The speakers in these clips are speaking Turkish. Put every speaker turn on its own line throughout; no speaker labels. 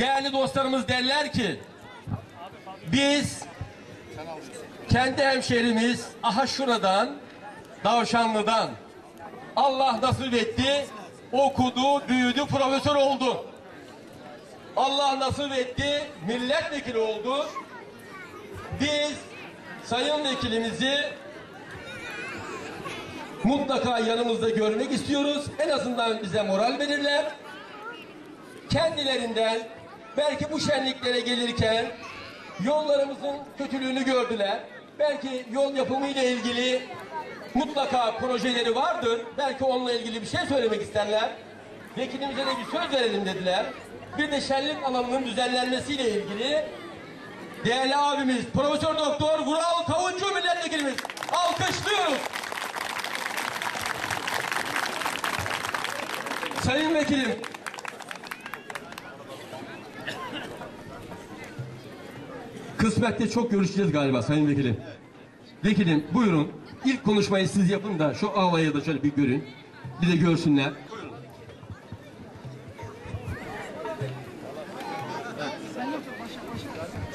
değerli dostlarımız derler ki biz kendi hemşerimiz aha şuradan Davşanlı'dan Allah nasip etti okudu büyüdü profesör oldu. Allah nasip etti milletvekili oldu. Biz sayın vekilimizi mutlaka yanımızda görmek istiyoruz. En azından bize moral verirler. Kendilerinden belki bu şenliklere gelirken yollarımızın kötülüğünü gördüler. Belki yol yapımı ile ilgili mutlaka projeleri vardır. Belki onunla ilgili bir şey söylemek isterler. Vekilimize de bir söz verelim dediler. Bir de şenlik alanının düzenlenmesiyle ilgili değerli abimiz Profesör Doktor Vural Kavuncu milletvekilimiz alkışlıyoruz. Sayın Vekilim. Kısmette çok görüşeceğiz galiba Sayın Vekilim. Vekilim buyurun. İlk konuşmayı siz yapın da şu havayı da şöyle bir görün. Bir de görsünler.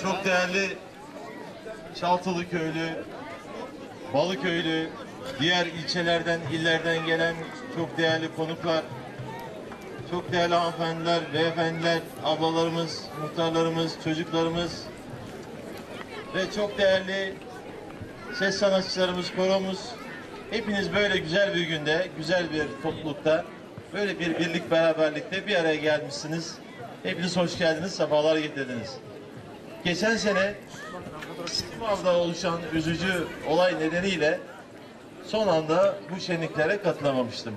Çok değerli Çaltılı köylü, Balıköylü, diğer ilçelerden, illerden gelen çok değerli konuklar, çok değerli hanımefendiler, beyefendiler, ablalarımız, muhtarlarımız, çocuklarımız ve çok değerli ses sanatçılarımız, koromuz. Hepiniz böyle güzel bir günde, güzel bir toplulukta, böyle bir birlik beraberlikte bir araya gelmişsiniz. Hepiniz hoş geldiniz, sefalar getirdiniz. Geçen sene Simav'da oluşan üzücü olay nedeniyle son anda bu şenliklere katılamamıştım.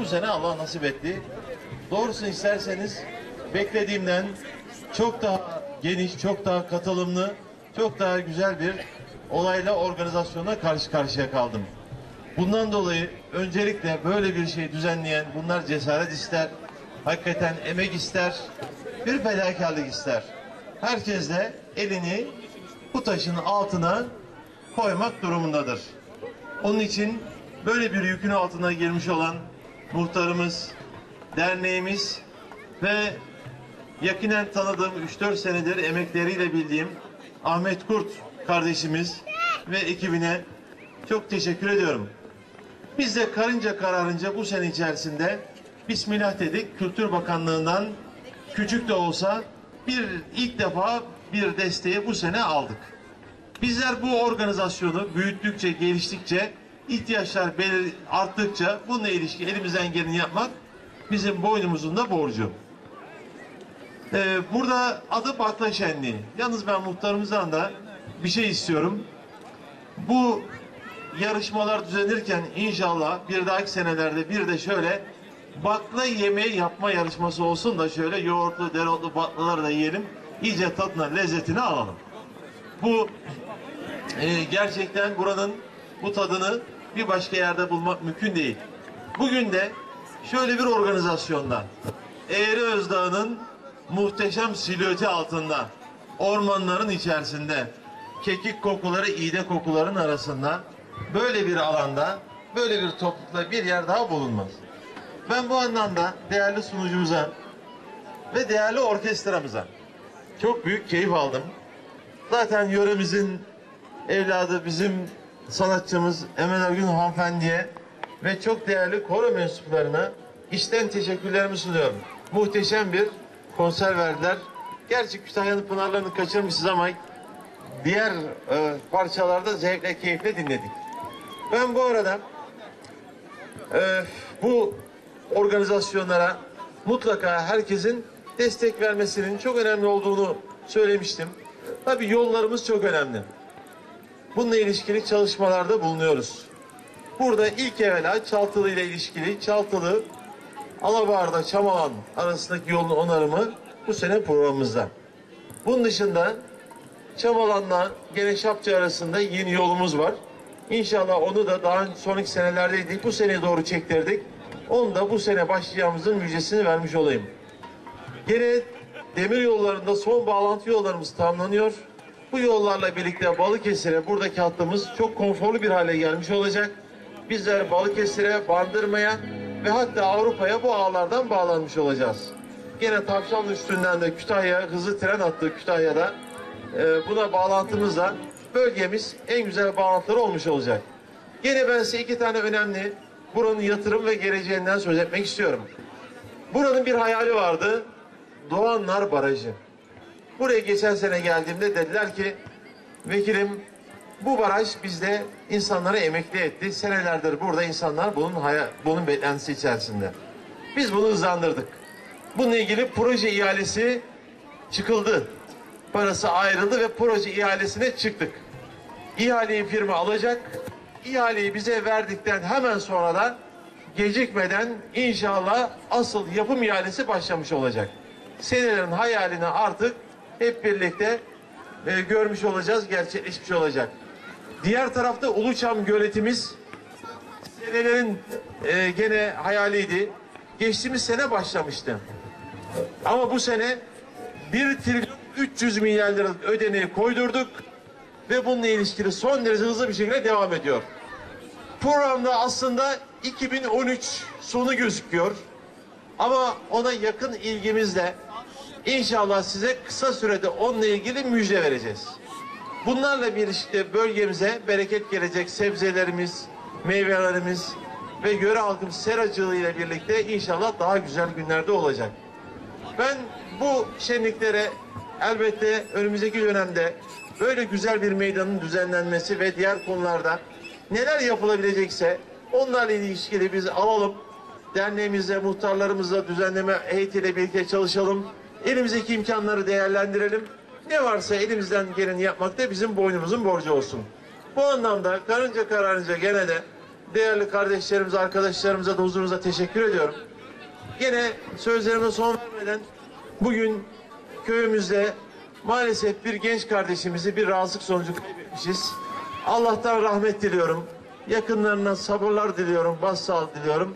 Bu sene Allah nasip etti. Doğrusunu isterseniz beklediğimden çok daha geniş, çok daha katılımlı, çok daha güzel bir olayla organizasyona karşı karşıya kaldım. Bundan dolayı öncelikle böyle bir şey düzenleyen bunlar cesaret ister, hakikaten emek ister, bir fedakarlık ister. Herkes de elini bu taşın altına koymak durumundadır. Onun için böyle bir yükün altına girmiş olan muhtarımız, derneğimiz ve yakinen tanıdığım 3-4 senedir emekleriyle bildiğim Ahmet Kurt kardeşimiz ve ekibine çok teşekkür ediyorum. Biz de karınca kararınca bu sene içerisinde Bismillah dedik. Kültür Bakanlığı'ndan küçük de olsa bir ilk defa bir desteği bu sene aldık. Bizler bu organizasyonu büyüttükçe, geliştikçe, ihtiyaçlar belir arttıkça bununla ilişki elimizden geleni yapmak bizim boynumuzun da borcu. Ee, burada adı Bakla Şenliği. Yalnız ben muhtarımızdan da bir şey istiyorum. Bu yarışmalar düzenirken inşallah bir dahaki senelerde bir de şöyle bakla yemeği yapma yarışması olsun da şöyle yoğurtlu, dereotlu baklaları da yiyelim. İyice tadına, lezzetini alalım. Bu e, gerçekten buranın bu tadını bir başka yerde bulmak mümkün değil. Bugün de şöyle bir organizasyonda Eğri Özdağ'ın muhteşem silüeti altında ormanların içerisinde kekik kokuları, iğde kokuların arasında böyle bir alanda, böyle bir toplulukta bir yer daha bulunmaz. Ben bu anlamda değerli sunucumuza ve değerli orkestramıza çok büyük keyif aldım. Zaten yöremizin evladı bizim sanatçımız Emel Ergün hanımefendiye ve çok değerli koro mensuplarına içten teşekkürlerimi sunuyorum. Muhteşem bir konser verdiler. Gerçi Kütahya'nın pınarlarını kaçırmışız ama diğer e, parçalarda zevkle, keyifle dinledik. Ben bu arada e, bu organizasyonlara mutlaka herkesin destek vermesinin çok önemli olduğunu söylemiştim. Tabii yollarımız çok önemli. Bununla ilişkili çalışmalarda bulunuyoruz. Burada ilk evvela Çaltılı ile ilişkili Çaltılı Alabar'da Çamalan arasındaki yolun onarımı bu sene programımızda. Bunun dışında Çamalan'la gene Şapçı arasında yeni yolumuz var. İnşallah onu da daha sonraki senelerdeydik. Bu seneye doğru çektirdik. Onu da bu sene başlayacağımızın müjdesini vermiş olayım. Gene demir yollarında son bağlantı yollarımız tamamlanıyor. Bu yollarla birlikte Balıkesir'e buradaki hattımız çok konforlu bir hale gelmiş olacak. Bizler Balıkesir'e, Bandırma'ya ve hatta Avrupa'ya bu ağlardan bağlanmış olacağız. gene Tavşanlı üstünden de Kütahya hızlı tren attı Kütahya'da. Ee, buna bağlantımızla bölgemiz en güzel bağlantıları olmuş olacak. Gene ben size iki tane önemli buranın yatırım ve geleceğinden söz etmek istiyorum. Buranın bir hayali vardı. Doğanlar Barajı. Buraya geçen sene geldiğimde dediler ki vekilim bu baraj bizde insanları emekli etti. Senelerdir burada insanlar bunun haya, bunun beklentisi içerisinde. Biz bunu hızlandırdık. Bununla ilgili proje ihalesi çıkıldı. Parası ayrıldı ve proje ihalesine çıktık. İhaleyi firma alacak. İhaleyi bize verdikten hemen sonra da gecikmeden inşallah asıl yapım ihalesi başlamış olacak. Senelerin hayalini artık hep birlikte e, görmüş olacağız, gerçekleşmiş olacak. Diğer tarafta Uluçam göletimiz senelerin e, gene hayaliydi. Geçtiğimiz sene başlamıştı. Ama bu sene 1 trilyon 300 milyar liralık ödeneği koydurduk ve bununla ilişkili son derece hızlı bir şekilde devam ediyor. Programda aslında 2013 sonu gözüküyor. Ama ona yakın ilgimizle inşallah size kısa sürede onunla ilgili müjde vereceğiz. Bunlarla birlikte bölgemize bereket gelecek sebzelerimiz, meyvelerimiz ve göre halkımız seracılığı ile birlikte inşallah daha güzel günlerde olacak. Ben bu şenliklere elbette önümüzdeki dönemde böyle güzel bir meydanın düzenlenmesi ve diğer konularda neler yapılabilecekse onlarla ilişkili biz alalım. Derneğimizle, muhtarlarımızla, düzenleme heyetiyle birlikte çalışalım. Elimizdeki imkanları değerlendirelim. Ne varsa elimizden geleni yapmak da bizim boynumuzun borcu olsun. Bu anlamda karınca kararınca gene de değerli kardeşlerimize, arkadaşlarımıza da huzurunuza teşekkür ediyorum. Yine sözlerime son vermeden bugün köyümüzde maalesef bir genç kardeşimizi bir rahatsızlık sonucu kaybetmişiz. Allah'tan rahmet diliyorum. Yakınlarına sabırlar diliyorum, başsağlık diliyorum.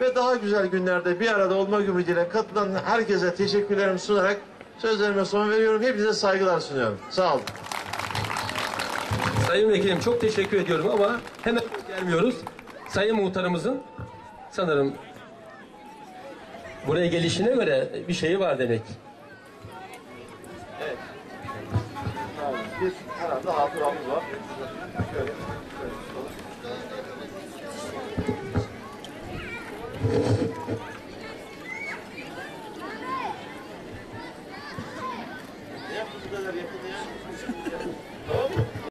Ve daha güzel günlerde bir arada olmak ümidiyle katılan herkese teşekkürlerimi sunarak sözlerime son veriyorum. Hepinize saygılar sunuyorum. Sağ olun.
Sayın Vekilim çok teşekkür ediyorum ama hemen gelmiyoruz. Sayın Muhtarımızın sanırım buraya gelişine göre bir şeyi var demek.
Bir herhalde hatıramız var. Şöyle.